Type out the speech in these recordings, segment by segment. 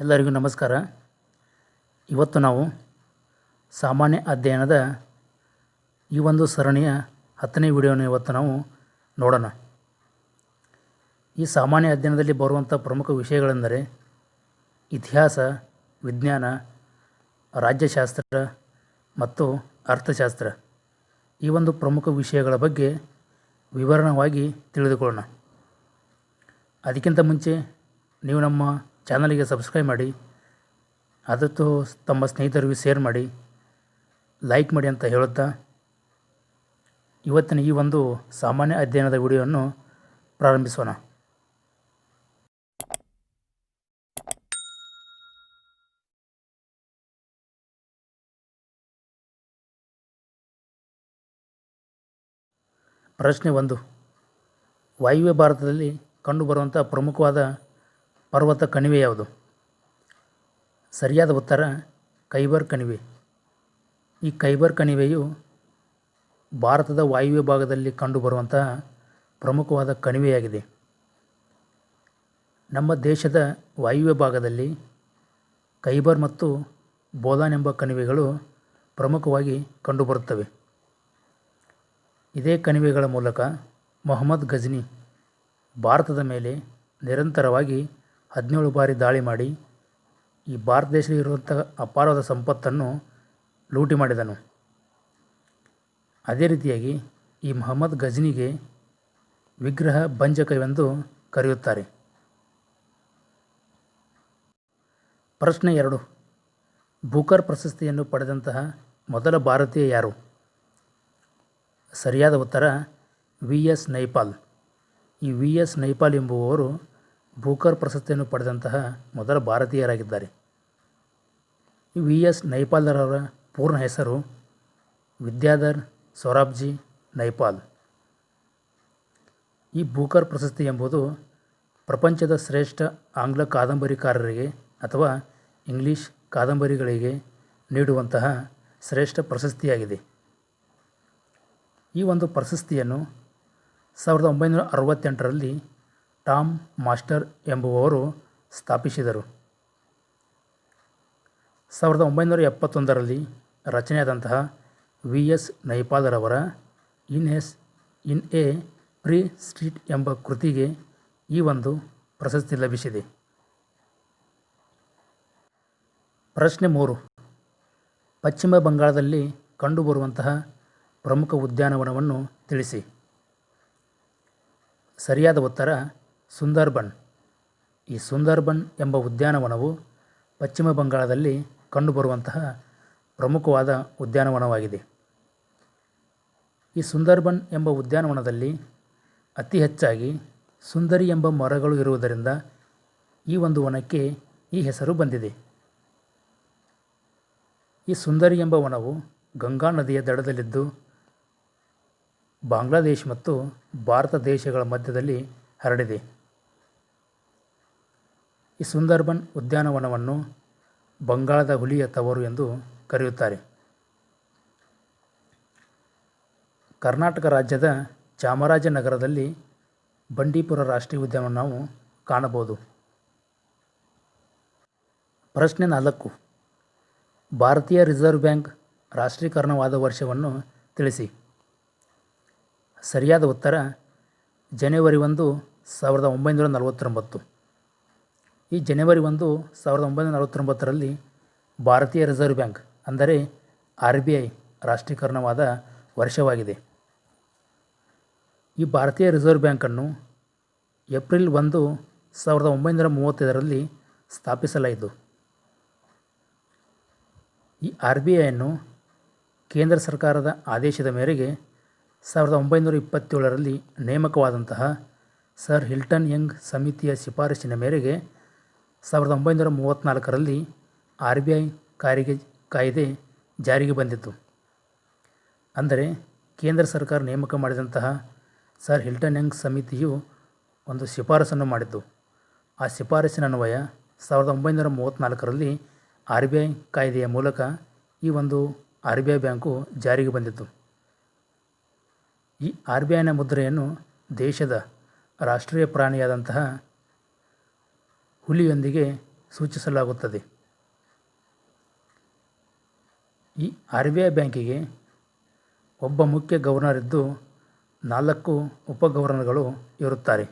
ಎಲ್ಲರಿಗೂ ನಮಸ್ಕಾರ. ಇವತ್ತು ನಾವು ಸಾಮಾನ್ಯ ಅಧ್ಯಯನದ ಈ ಒಂದು ಸರಣಿಯ ಹತ್ತನೇ ವಿಡಿಯೋನ ಇವತ್ತು ನಾವು ನೋಡೋಣ. ಈ ಸಾಮಾನ್ಯ ಅಧ್ಯಯನದಲ್ಲಿ ಬರುವಂಥ ಪ್ರಮುಖ ವಿಷಯಗಳೆಂದರೆ ಇತಿಹಾಸ, ವಿಜ್ಞಾನ, ರಾಜ್ಯಶಾಸ್ತ್ರ ಮತ್ತು ಅರ್ಥಶಾಸ್ತ್ರ. ಈ ಒಂದು ಪ್ರಮುಖ ವಿಷಯಗಳ ಬಗ್ಗೆ ವಿವರಣವಾಗಿ ತಿಳಿದುಕೊಳ್ಳೋಣ. ಅದಕ್ಕಿಂತ ಮುಂಚೆ ನೀವು ನಮ್ಮ ಚಾನಲಿಗೆ ಸಬ್ಸ್ಕ್ರೈಬ್ ಮಾಡಿ, ಅದತ್ತು ತಮ್ಮ ಸ್ನೇಹಿತರಿಗೂ ಶೇರ್ ಮಾಡಿ, ಲೈಕ್ ಮಾಡಿ ಅಂತ ಹೇಳುತ್ತಾ, ಇವತ್ತಿನ ಈ ಒಂದು ಸಾಮಾನ್ಯ ಅಧ್ಯಯನದ ವಿಡಿಯೋವನ್ನು ಪ್ರಾರಂಭಿಸೋಣ. ಪ್ರಶ್ನೆ ಒಂದು. ವಾಯುವ್ಯ ಭಾರತದಲ್ಲಿ ಕಂಡುಬರುವಂಥ ಪ್ರಮುಖವಾದ ಪರ್ವತ ಕಣಿವೆ ಯಾವುದು? ಸರಿಯಾದ ಉತ್ತರ, ಕೈಬರ್ ಕಣಿವೆ. ಈ ಕೈಬರ್ ಕಣಿವೆಯು ಭಾರತದ ವಾಯುವ್ಯ ಭಾಗದಲ್ಲಿ ಕಂಡುಬರುವಂತಹ ಪ್ರಮುಖವಾದ ಕಣಿವೆಯಾಗಿದೆ. ನಮ್ಮ ದೇಶದ ವಾಯುವ್ಯ ಭಾಗದಲ್ಲಿ ಕೈಬರ್ ಮತ್ತು ಬೋಲಾನ್ ಎಂಬ ಕಣಿವೆಗಳು ಪ್ರಮುಖವಾಗಿ ಕಂಡುಬರುತ್ತವೆ. ಇದೇ ಕಣಿವೆಗಳ ಮೂಲಕ ಮೊಹಮ್ಮದ್ ಗಜ್ನಿ ಭಾರತದ ಮೇಲೆ ನಿರಂತರವಾಗಿ ಹದಿನೇಳು ಬಾರಿ ದಾಳಿ ಮಾಡಿ ಈ ಭಾರತ ದೇಶದಲ್ಲಿ ಇರುವಂಥ ಅಪಾರವಾದ ಸಂಪತ್ತನ್ನು ಲೂಟಿ ಮಾಡಿದನು. ಅದೇ ರೀತಿಯಾಗಿ ಈ ಮೊಹಮ್ಮದ್ ಗಜ್ನಿಗೆ ವಿಗ್ರಹ ಭಂಜಕವೆಂದು ಕರೆಯುತ್ತಾರೆ. ಪ್ರಶ್ನೆ ಎರಡು. ಬೂಕರ್ ಪ್ರಶಸ್ತಿಯನ್ನು ಪಡೆದಂತಹ ಮೊದಲ ಭಾರತೀಯ ಯಾರು? ಸರಿಯಾದ ಉತ್ತರ ವಿ ಎಸ್ ನೈಪಾಲ್. ಈ ವಿ ಎಸ್ ನೈಪಾಲ್ ಎಂಬುವವರು ಬೂಕರ್ ಪ್ರಶಸ್ತಿಯನ್ನು ಪಡೆದಂತಹ ಮೊದಲ ಭಾರತೀಯರಾಗಿದ್ದಾರೆ. ವಿ ಎಸ್ ನೈಪಾಲ್ರವರ ಪೂರ್ಣ ಹೆಸರು ವಿದ್ಯಾಧರ್ ಸೊರಾಬ್ಜಿ ನೈಪಾಲ್. ಈ ಭೂಕರ್ ಪ್ರಶಸ್ತಿ ಎಂಬುದು ಪ್ರಪಂಚದ ಶ್ರೇಷ್ಠ ಆಂಗ್ಲ ಕಾದಂಬರಿಕಾರರಿಗೆ ಅಥವಾ ಇಂಗ್ಲೀಷ್ ಕಾದಂಬರಿಗಳಿಗೆ ನೀಡುವಂತಹ ಶ್ರೇಷ್ಠ ಪ್ರಶಸ್ತಿಯಾಗಿದೆ. ಈ ಒಂದು ಪ್ರಶಸ್ತಿಯನ್ನು ಸಾವಿರದ ಒಂಬೈನೂರ ಅರವತ್ತೆಂಟರಲ್ಲಿ ಟಾಮ್ ಮಾಸ್ಟರ್ ಎಂಬುವವರು ಸ್ಥಾಪಿಸಿದರು. ಸಾವಿರದ ಒಂಬೈನೂರ ಎಪ್ಪತ್ತೊಂದರಲ್ಲಿ ರಚನೆಯಾದಂತಹ ವಿ ಎಸ್ ನೈಪಾಲರವರ in S, in a, free street ಎಂಬ ಕೃತಿಗೆ ಈ ಒಂದು ಪ್ರಶಸ್ತಿ ಲಭಿಸಿದೆ. ಪ್ರಶ್ನೆ ಮೂರು. ಪಶ್ಚಿಮ ಬಂಗಾಳದಲ್ಲಿ ಕಂಡುಬರುವಂತಹ ಪ್ರಮುಖ ಉದ್ಯಾನವನವನ್ನು ತಿಳಿಸಿ. ಸರಿಯಾದ ಉತ್ತರ ಸುಂದರ್ಬನ್. ಈ ಸುಂದರ್ಬನ್ ಎಂಬ ಉದ್ಯಾನವನವು ಪಶ್ಚಿಮ ಬಂಗಾಳದಲ್ಲಿ ಕಂಡುಬರುವಂತಹ ಪ್ರಮುಖವಾದ ಉದ್ಯಾನವನವಾಗಿದೆ. ಈ ಸುಂದರ್ಬನ್ ಎಂಬ ಉದ್ಯಾನವನದಲ್ಲಿ ಅತಿ ಹೆಚ್ಚಾಗಿ ಸುಂದರಿ ಎಂಬ ಮರಗಳು ಇರುವುದರಿಂದ ಈ ಒಂದು ವನಕ್ಕೆ ಈ ಹೆಸರು ಬಂದಿದೆ. ಈ ಸುಂದರಿ ಎಂಬ ವನವು ಗಂಗಾ ನದಿಯ ದಡದಲ್ಲಿದ್ದು ಬಾಂಗ್ಲಾದೇಶ ಮತ್ತು ಭಾರತ ದೇಶಗಳ ಮಧ್ಯದಲ್ಲಿ ಹರಡಿದೆ. ಈ ಸುಂದರ್ಬನ್ ಉದ್ಯಾನವನವನ್ನು ಬಂಗಾಳದ ಹುಲಿಯ ತವರು ಎಂದು ಕರೆಯುತ್ತಾರೆ. ಕರ್ನಾಟಕ ರಾಜ್ಯದ ಚಾಮರಾಜನಗರದಲ್ಲಿ ಬಂಡೀಪುರ ರಾಷ್ಟ್ರೀಯ ಉದ್ಯಾನವನ್ನು ನಾವು ಕಾಣಬಹುದು. ಪ್ರಶ್ನೆ ನಾಲ್ಕು. ಭಾರತೀಯ ರಿಸರ್ವ್ ಬ್ಯಾಂಕ್ ರಾಷ್ಟ್ರೀಕರಣವಾದ ವರ್ಷವನ್ನು ತಿಳಿಸಿ. ಸರಿಯಾದ ಉತ್ತರ, ಜನವರಿ ಒಂದು, ಸಾವಿರದ ಒಂಬೈನೂರ ನಲವತ್ತೊಂಬತ್ತು. ಈ ಜನವರಿ ಒಂದು ಸಾವಿರದ ಒಂಬೈನೂರ ನಲವತ್ತೊಂಬತ್ತರಲ್ಲಿ ಭಾರತೀಯ ರಿಸರ್ವ್ ಬ್ಯಾಂಕ್, ಅಂದರೆ ಆರ್ ಬಿ ಐ ರಾಷ್ಟ್ರೀಕರಣವಾದ ವರ್ಷವಾಗಿದೆ. ಈ ಭಾರತೀಯ ರಿಸರ್ವ್ ಬ್ಯಾಂಕನ್ನು ಏಪ್ರಿಲ್ ಒಂದು ಸಾವಿರದ ಒಂಬೈನೂರ ಮೂವತ್ತೈದರಲ್ಲಿ ಸ್ಥಾಪಿಸಲಾಯಿತು. ಈ ಆರ್ ಬಿ ಐಯನ್ನು ಕೇಂದ್ರ ಸರ್ಕಾರದ ಆದೇಶದ ಮೇರೆಗೆ ಸಾವಿರದ ಒಂಬೈನೂರ ಇಪ್ಪತ್ತೇಳರಲ್ಲಿ ನೇಮಕವಾದಂತಹ ಸರ್ ಹಿಲ್ಟನ್ ಯಂಗ್ ಸಮಿತಿಯ ಶಿಫಾರಸಿನ ಮೇರೆಗೆ ಸಾವಿರದ ಒಂಬೈನೂರ ಮೂವತ್ತ್ನಾಲ್ಕರಲ್ಲಿ ಆರ್ ಬಿ ಐ ಕಾರಿಗೆ ಕಾಯ್ದೆ ಜಾರಿಗೆ ಬಂದಿತ್ತು. ಅಂದರೆ ಕೇಂದ್ರ ಸರ್ಕಾರ ನೇಮಕ ಮಾಡಿದಂತಹ ಸರ್ ಹಿಲ್ಟನ್ ಯಂಗ್ ಸಮಿತಿಯು ಒಂದು ಶಿಫಾರಸನ್ನು ಮಾಡಿತ್ತು. ಆ ಶಿಫಾರಸಿನ ಅನ್ವಯ ಸಾವಿರದ ಒಂಬೈನೂರ ಮೂವತ್ತ್ನಾಲ್ಕರಲ್ಲಿ ಆರ್ ಬಿ ಐ ಕಾಯ್ದೆಯ ಮೂಲಕ ಈ ಒಂದು ಆರ್ ಬಿ ಐ ಬ್ಯಾಂಕು ಜಾರಿಗೆ ಬಂದಿತ್ತು. ಈ ಆರ್ ಬಿ ಐನ ಮುದ್ರೆಯನ್ನು ದೇಶದ ರಾಷ್ಟ್ರೀಯ ಪ್ರಾಣಿಯಾದಂತಹ ಹುಲಿಯೊಂದಿಗೆ ಸೂಚಿಸಲಾಗುತ್ತದೆ. ಈ ಆರ್ ಬಿ ಐ ಬ್ಯಾಂಕಿಗೆ ಒಬ್ಬ ಮುಖ್ಯ ಗವರ್ನರ್ ಇದ್ದು ನಾಲ್ಕು ಉಪ ಗವರ್ನರ್ಗಳು ಇರುತ್ತಾರೆ.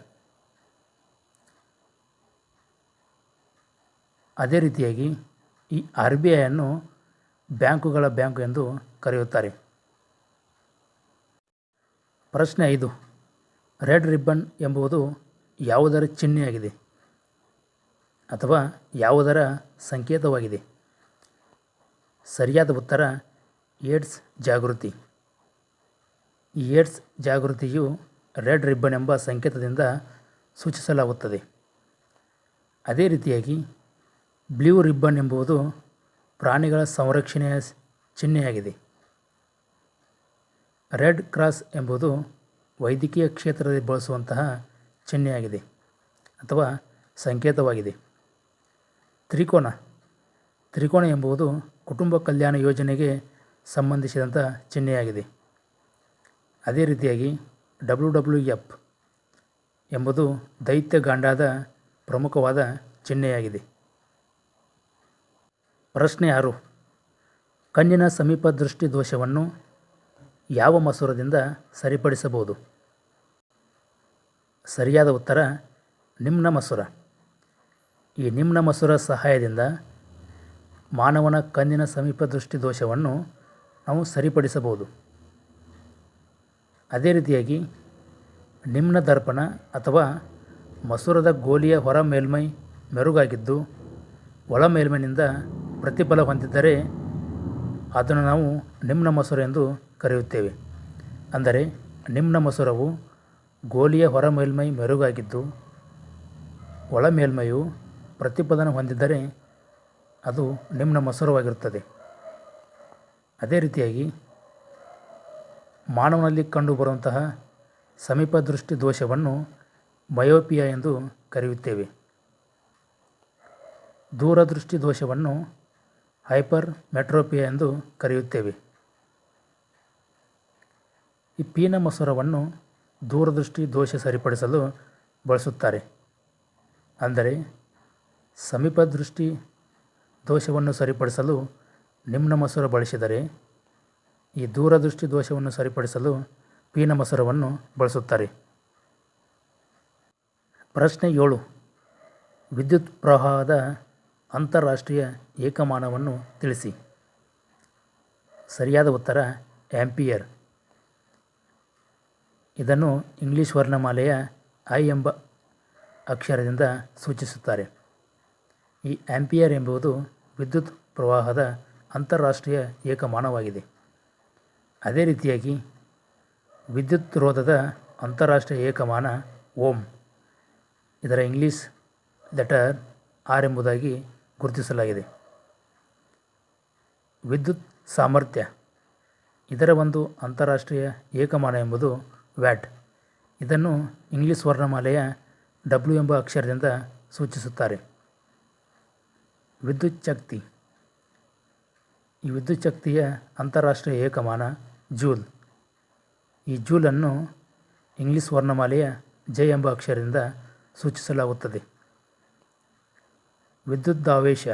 ಅದೇ ರೀತಿಯಾಗಿ ಈ ಆರ್ ಬಿ ಐಯನ್ನು ಬ್ಯಾಂಕುಗಳ ಬ್ಯಾಂಕು ಎಂದು ಕರೆಯುತ್ತಾರೆ. ಪ್ರಶ್ನೆ ಐದು, ರೆಡ್ ರಿಬ್ಬನ್ ಎಂಬುದು ಯಾವುದರ ಚಿಹ್ನೆಯಾಗಿದೆ? ಅಥವಾ ಯಾವುದರ ಸಂಕೇತವಾಗಿದೆ? ಸರಿಯಾದ ಉತ್ತರ, ಏಡ್ಸ್ ಜಾಗೃತಿ. ಈ ಏಡ್ಸ್ ಜಾಗೃತಿಯು ರೆಡ್ ರಿಬ್ಬನ್ ಎಂಬ ಸಂಕೇತದಿಂದ ಸೂಚಿಸಲಾಗುತ್ತದೆ. ಅದೇ ರೀತಿಯಾಗಿ ಬ್ಲೂ ರಿಬ್ಬನ್ ಎಂಬುದು ಪ್ರಾಣಿಗಳ ಸಂರಕ್ಷಣೆಯ ಚಿಹ್ನೆಯಾಗಿದೆ. ರೆಡ್ ಕ್ರಾಸ್ ಎಂಬುದು ವೈದ್ಯಕೀಯ ಕ್ಷೇತ್ರದಲ್ಲಿ ಬಳಸುವಂತಹ ಚಿಹ್ನೆಯಾಗಿದೆ ಅಥವಾ ಸಂಕೇತವಾಗಿದೆ. ತ್ರಿಕೋನ. ತ್ರಿಕೋನ ಎಂಬುದು ಕುಟುಂಬ ಕಲ್ಯಾಣ ಯೋಜನೆಗೆ ಸಂಬಂಧಿಸಿದಂಥ ಚಿಹ್ನೆಯಾಗಿದೆ. ಅದೇ ರೀತಿಯಾಗಿ ಡಬ್ಲ್ಯೂ ಡಬ್ಲ್ಯೂ ಎಫ್ ಎಂಬುದು ದೈತ್ಯ ಗಾಂಡಾದ ಪ್ರಮುಖವಾದ ಚಿಹ್ನೆಯಾಗಿದೆ. ಪ್ರಶ್ನೆ ಆರು. ಕಣ್ಣಿನ ಸಮೀಪ ದೃಷ್ಟಿ ದೋಷವನ್ನು ಯಾವ ಮಸೂರದಿಂದ ಸರಿಪಡಿಸಬಹುದು? ಸರಿಯಾದ ಉತ್ತರ, ನಿಮ್ನ ಮಸೂರ. ಈ ನಿಮ್ನ ಮಸೂರ ಸಹಾಯದಿಂದ ಮಾನವನ ಕಣ್ಣಿನ ಸಮೀಪ ದೃಷ್ಟಿ ದೋಷವನ್ನು ನಾವು ಸರಿಪಡಿಸಬಹುದು. ಅದೇ ರೀತಿಯಾಗಿ ನಿಮ್ನ ದರ್ಪಣ ಅಥವಾ ಮಸೂರದ ಗೋಲಿಯ ಹೊರ ಮೇಲ್ಮೈ ಮೆರುಗಾಗಿದ್ದು ಒಳ ಮೇಲ್ಮೈನಿಂದ ಪ್ರತಿಫಲ ಹೊಂದಿದ್ದರೆ ಅದನ್ನು ನಾವು ನಿಮ್ನ ಮಸೂರ ಎಂದು ಕರೆಯುತ್ತೇವೆ. ಅಂದರೆ ನಿಮ್ನ ಮಸೂರವು ಗೋಲಿಯ ಹೊರ ಮೇಲ್ಮೈ ಮೆರುಗಾಗಿದ್ದು ಒಳ ಮೇಲ್ಮೈಯು ಪ್ರತಿಫಲನ ಹೊಂದಿದ್ದರೆ ಅದು ನಿಮ್ಮ ಮಸೂರವಾಗಿರುತ್ತದೆ. ಅದೇ ರೀತಿಯಾಗಿ ಮಾನವನಲ್ಲಿ ಕಂಡುಬರುವಂತಹ ಸಮೀಪ ದೃಷ್ಟಿ ದೋಷವನ್ನು ಮಯೋಪಿಯಾ ಎಂದು ಕರೆಯುತ್ತೇವೆ. ದೂರದೃಷ್ಟಿ ದೋಷವನ್ನು ಹೈಪರ್ ಮೆಟ್ರೋಪಿಯಾ ಎಂದು ಕರೆಯುತ್ತೇವೆ. ಈ ಪೀನ ಮೊಸರವನ್ನು ದೂರದೃಷ್ಟಿ ದೋಷ ಸರಿಪಡಿಸಲು ಬಳಸುತ್ತಾರೆ. ಅಂದರೆ ಸಮೀಪ ದೃಷ್ಟಿ ದೋಷವನ್ನು ಸರಿಪಡಿಸಲು ನಿಮ್ನ ಮಸೂರ ಬಳಸಿದರೆ, ಈ ದೂರದೃಷ್ಟಿ ದೋಷವನ್ನು ಸರಿಪಡಿಸಲು ಪೀನ ಮಸೂರವನ್ನು ಬಳಸುತ್ತಾರೆ. ಪ್ರಶ್ನೆ ಏಳು. ವಿದ್ಯುತ್ ಪ್ರವಾಹದ ಅಂತಾರಾಷ್ಟ್ರೀಯ ಏಕಮಾನವನ್ನು ತಿಳಿಸಿ. ಸರಿಯಾದ ಉತ್ತರ ಆ್ಯಂಪಿಯರ್ ಇದನ್ನು ಇಂಗ್ಲಿಷ್ ವರ್ಣಮಾಲೆಯ ಐ ಎಂಬ ಅಕ್ಷರದಿಂದ ಸೂಚಿಸುತ್ತಾರೆ. ಈ ಆಂಪಿಯರ್ ಎಂಬುದು ವಿದ್ಯುತ್ ಪ್ರವಾಹದ ಅಂತಾರಾಷ್ಟ್ರೀಯ ಏಕಮಾನವಾಗಿದೆ. ಅದೇ ರೀತಿಯಾಗಿ ವಿದ್ಯುತ್ ರೋಧದ ಅಂತಾರಾಷ್ಟ್ರೀಯ ಏಕಮಾನ ಓಮ್. ಇದರ ಇಂಗ್ಲೀಷ್ ಲೆಟರ್ ಆರ್ ಎಂಬುದಾಗಿ ಗುರುತಿಸಲಾಗಿದೆ. ವಿದ್ಯುತ್ ಸಾಮರ್ಥ್ಯ. ಇದರ ಒಂದು ಅಂತಾರಾಷ್ಟ್ರೀಯ ಏಕಮಾನ ಎಂಬುದು ವ್ಯಾಟ್. ಇದನ್ನು ಇಂಗ್ಲಿಷ್ ವರ್ಣಮಾಲೆಯ ಡಬ್ಲ್ಯೂ ಎಂಬ ಅಕ್ಷರದಿಂದ ಸೂಚಿಸುತ್ತಾರೆ. ವಿದ್ಯುತ್ ಶಕ್ತಿ ಈ ವಿದ್ಯುತ್ ಶಕ್ತಿಯ ಅಂತಾರಾಷ್ಟ್ರೀಯ ಏಕಮಾನ ಜೂಲ್. ಈ ಜೂಲನ್ನು ಇಂಗ್ಲಿಷ್ ವರ್ಣಮಾಲೆಯ ಜೈ ಎಂಬ ಅಕ್ಷರದಿಂದ ಸೂಚಿಸಲಾಗುತ್ತದೆ. ವಿದ್ಯುದ್ದಾವೇಶ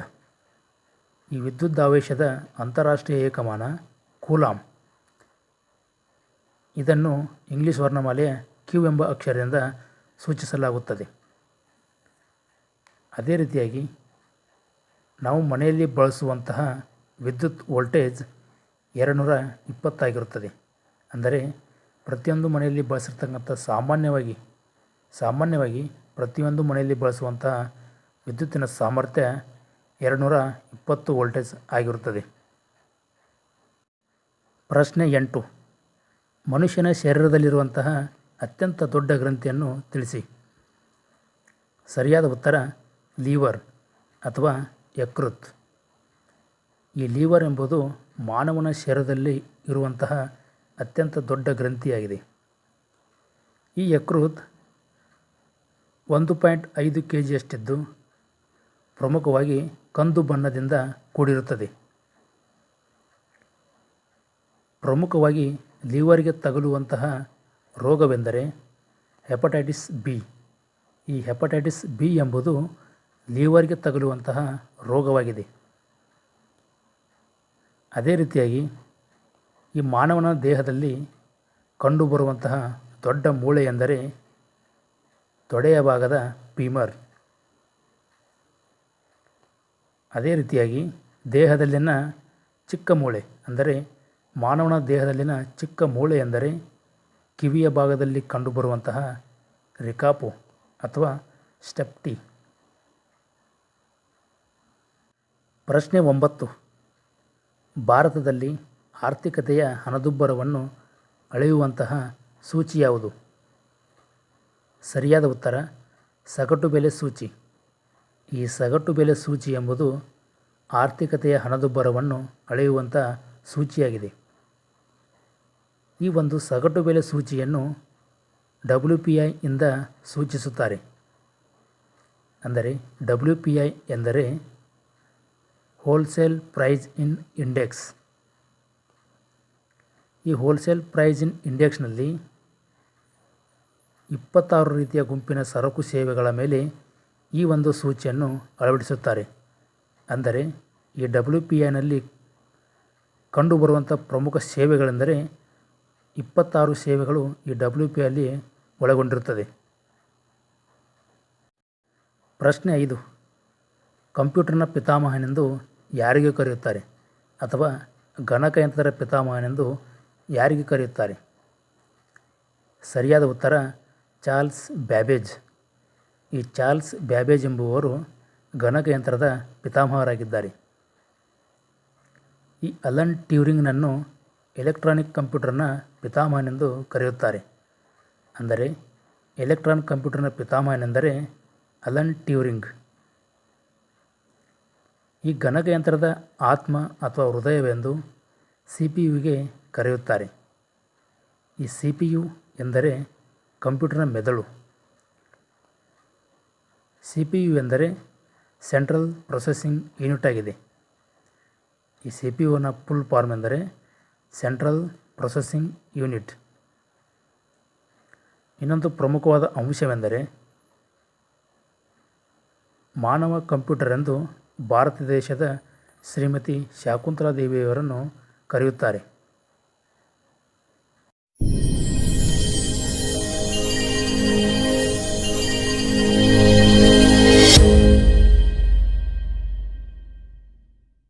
ಈ ವಿದ್ಯುದ್ದಾವೇಶದ ಅಂತಾರಾಷ್ಟ್ರೀಯ ಏಕಮಾನ ಕೂಲಾಮ್. ಇದನ್ನು ಇಂಗ್ಲಿಷ್ ವರ್ಣಮಾಲೆಯ ಕ್ಯೂ ಎಂಬ ಅಕ್ಷರದಿಂದ ಸೂಚಿಸಲಾಗುತ್ತದೆ. ಅದೇ ರೀತಿಯಾಗಿ ನಾವು ಮನೆಯಲ್ಲಿ ಬಳಸುವಂತಹ ವಿದ್ಯುತ್ ವೋಲ್ಟೇಜ್ ಎರಡುನೂರ ಇಪ್ಪತ್ತಾಗಿರುತ್ತದೆ. ಅಂದರೆ ಪ್ರತಿಯೊಂದು ಮನೆಯಲ್ಲಿ ಬಳಸಿರ್ತಕ್ಕಂಥ ಸಾಮಾನ್ಯವಾಗಿ ಸಾಮಾನ್ಯವಾಗಿ ಪ್ರತಿಯೊಂದು ಮನೆಯಲ್ಲಿ ಬಳಸುವಂತಹ ವಿದ್ಯುತ್ತಿನ ಸಾಮರ್ಥ್ಯ ಎರಡುನೂರ ಇಪ್ಪತ್ತು ವೋಲ್ಟೇಜ್ ಆಗಿರುತ್ತದೆ. ಪ್ರಶ್ನೆ ಎಂಟು. ಮನುಷ್ಯನ ಶರೀರದಲ್ಲಿರುವಂತಹ ಅತ್ಯಂತ ದೊಡ್ಡ ಗ್ರಂಥಿಯನ್ನು ತಿಳಿಸಿ. ಸರಿಯಾದ ಉತ್ತರ, ಲೀವರ್ ಅಥವಾ ಯಕೃತ್. ಈ ಲೀವರ್ ಎಂಬುದು ಮಾನವನ ಶರೀರದಲ್ಲಿ ಇರುವಂತಹ ಅತ್ಯಂತ ದೊಡ್ಡ ಗ್ರಂಥಿಯಾಗಿದೆ. ಈ ಯಕೃತ್ ಒಂದು ಪಾಯಿಂಟ್ ಐದು ಕೆ ಜಿಯಷ್ಟಿದ್ದು ಪ್ರಮುಖವಾಗಿ ಕಂದು ಬಣ್ಣದಿಂದ ಕೂಡಿರುತ್ತದೆ. ಪ್ರಮುಖವಾಗಿ ಲಿವರ್ಗೆ ತಗಲುವಂತಹ ರೋಗವೆಂದರೆ ಹೆಪಟೈಟಿಸ್ ಬಿ. ಈ ಹೆಪಟೈಟಿಸ್ ಬಿ ಎಂಬುದು ಲಿವರ್ಗೆ ತಗುಲುವಂತಹ ರೋಗವಾಗಿದೆ. ಅದೇ ರೀತಿಯಾಗಿ ಈ ಮಾನವನ ದೇಹದಲ್ಲಿ ಕಂಡುಬರುವಂತಹ ದೊಡ್ಡ ಮೂಳೆ ಎಂದರೆ ತೊಡೆಯ ಭಾಗದ ಪೀಮರ್. ಅದೇ ರೀತಿಯಾಗಿ ದೇಹದಲ್ಲಿನ ಚಿಕ್ಕ ಮೂಳೆ ಅಂದರೆ ಮಾನವನ ದೇಹದಲ್ಲಿನ ಚಿಕ್ಕ ಮೂಳೆ ಎಂದರೆ ಕಿವಿಯ ಭಾಗದಲ್ಲಿ ಕಂಡುಬರುವಂತಹ ರಿಕಾಪು ಅಥವಾ ಸ್ಟೆಪ್ಟಿ. ಪ್ರಶ್ನೆ ಒಂಬತ್ತು. ಭಾರತದಲ್ಲಿ ಆರ್ಥಿಕತೆಯ ಹಣದುಬ್ಬರವನ್ನು ಅಳೆಯುವಂತಹ ಸೂಚಿ ಯಾವುದು? ಸರಿಯಾದ ಉತ್ತರ, ಸಗಟು ಬೆಲೆ ಸೂಚಿ. ಈ ಸಗಟು ಬೆಲೆ ಸೂಚಿ ಎಂಬುದು ಆರ್ಥಿಕತೆಯ ಹಣದುಬ್ಬರವನ್ನು ಅಳೆಯುವಂಥ ಸೂಚಿಯಾಗಿದೆ. ಈ ಒಂದು ಸಗಟು ಬೆಲೆ ಸೂಚಿಯನ್ನು ಡಬ್ಲ್ಯೂ ಪಿ ಐ ಇಂದ ಸೂಚಿಸುತ್ತಾರೆ. ಅಂದರೆ ಡಬ್ಲ್ಯೂ ಪಿ ಐ ಎಂದರೆ ಹೋಲ್ಸೇಲ್ ಪ್ರೈಸ್ ಇನ್ ಇಂಡೆಕ್ಸ್ ಈ ಹೋಲ್ಸೇಲ್ ಪ್ರೈಸ್ ಇನ್ ಇಂಡೆಕ್ಸ್ನಲ್ಲಿ ಇಪ್ಪತ್ತಾರು ರೀತಿಯ ಗುಂಪಿನ ಸರಕು ಸೇವೆಗಳ ಮೇಲೆ ಈ ಒಂದು ಸೂಚಿಯನ್ನು ಅಳವಡಿಸುತ್ತಾರೆ. ಅಂದರೆ ಈ ಡಬ್ಲ್ಯೂ ಪಿ ಐನಲ್ಲಿ ಕಂಡುಬರುವಂಥ ಪ್ರಮುಖ ಸೇವೆಗಳೆಂದರೆ ಇಪ್ಪತ್ತಾರು ಸೇವೆಗಳು ಈ ಡಬ್ಲ್ಯೂ ಪಿ ಐಲ್ಲಿ ಒಳಗೊಂಡಿರುತ್ತದೆ. ಪ್ರಶ್ನೆ ಐದು. ಕಂಪ್ಯೂಟರ್ನ ಪಿತಾಮಹನೆಂದು ಯಾರಿಗೆ ಕರೆಯುತ್ತಾರೆ ಅಥವಾ ಗಣಕಯಂತ್ರದ ಪಿತಾಮಹನೆಂದು ಯಾರಿಗೆ ಕರೆಯುತ್ತಾರೆ? ಸರಿಯಾದ ಉತ್ತರ, ಚಾರ್ಲ್ಸ್ ಬ್ಯಾಬೇಜ್. ಈ ಚಾರ್ಲ್ಸ್ ಬ್ಯಾಬೇಜ್ ಎಂಬುವವರು ಗಣಕಯಂತ್ರದ ಪಿತಾಮಹರಾಗಿದ್ದಾರೆ. ಈ ಅಲನ್ ಟ್ಯೂರಿಂಗ್ನನ್ನು ಎಲೆಕ್ಟ್ರಾನಿಕ್ ಕಂಪ್ಯೂಟರ್ನ ಪಿತಾಮಹನೆಂದು ಕರೆಯುತ್ತಾರೆ. ಅಂದರೆ ಎಲೆಕ್ಟ್ರಾನಿಕ್ ಕಂಪ್ಯೂಟರ್ನ ಪಿತಾಮಹನೆಂದರೆ ಅಲನ್ ಟ್ಯೂರಿಂಗ್. ಈ ಗಣಕಯಂತ್ರದ ಆತ್ಮ ಅಥವಾ ಹೃದಯವೆಂದು ಸಿ ಪಿ ಯುಗೆ ಕರೆಯುತ್ತಾರೆ. ಈ ಸಿ ಪಿ ಯು ಎಂದರೆ ಕಂಪ್ಯೂಟರ್ನ ಮೆದುಳು. ಸಿ ಪಿ ಯು ಎಂದರೆ ಸೆಂಟ್ರಲ್ ಪ್ರೊಸೆಸಿಂಗ್ ಯೂನಿಟ್ ಆಗಿದೆ. ಈ ಸಿ ಪಿ ಯುನ ಫುಲ್ ಫಾರ್ಮ್ ಎಂದರೆ ಸೆಂಟ್ರಲ್ ಪ್ರೊಸೆಸಿಂಗ್ ಯೂನಿಟ್. ಇನ್ನೊಂದು ಪ್ರಮುಖವಾದ ಅಂಶವೆಂದರೆ ಮಾನವ ಕಂಪ್ಯೂಟರ್ ಎಂದು ಭಾರತ ದೇಶದ ಶ್ರೀಮತಿ ಶಾಕುಂತಲಾ ದೇವಿಯವರನ್ನು ಕರೆಯುತ್ತಾರೆ.